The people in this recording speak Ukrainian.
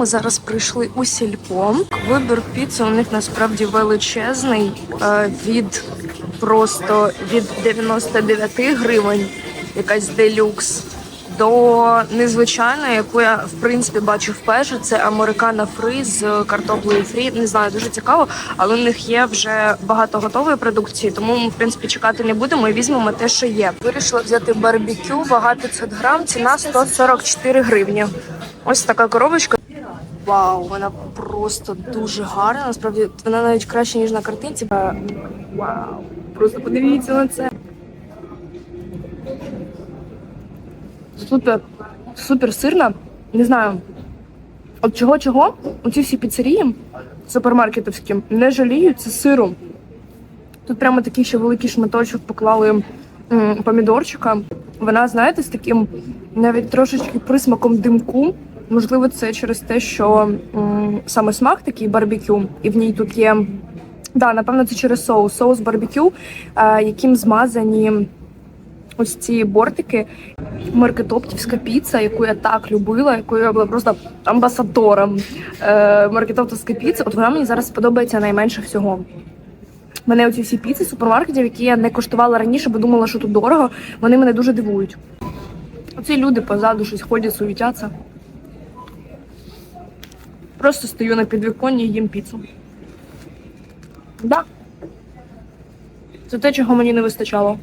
Ми зараз прийшли у сільпо. Вибір піци у них насправді величезний. е, Від просто від 99 гривень, якась делюкс, до незвичайної, яку я в принципі бачу вперше. Це американо фрі з картоплею фрі. Не знаю, дуже цікаво, але у них є вже багато готової продукції, тому ми в принципі чекати не будемо і візьмемо те, що є. Вирішила взяти барбекю, вага 500 грам, ціна 144 гривні. Ось така коробочка. Вау, вона просто дуже гарна. Насправді вона навіть краще, ніж на картинці. Е, Вау, просто подивіться на це. Супер, супер сирна. Не знаю. От чого чого? Оці всі піцерії супермаркетовські не жаліються сиру. Тут прямо такий ще великий шматочок поклали м, помідорчика. Вона, знаєте, з таким навіть трошечки присмаком димку. Можливо, це через те, що м, саме смак такий барбекю, і в ній тут є. Да, напевно, це через соус. Соус барбекю, е, яким змазані ось ці бортики. Маркетоптівська піца, яку я так любила, якою я була просто амбасадором. Е, маркетоптівська піца, от вона мені зараз подобається найменше всього. Мене оці всі піци супермаркетів, які я не коштувала раніше, бо думала, що тут дорого, вони мене дуже дивують. Оці люди позаду щось ходять, суетяться. Просто стою на підвіконні і їм піцу. Да. Це те, чого мені не вистачало.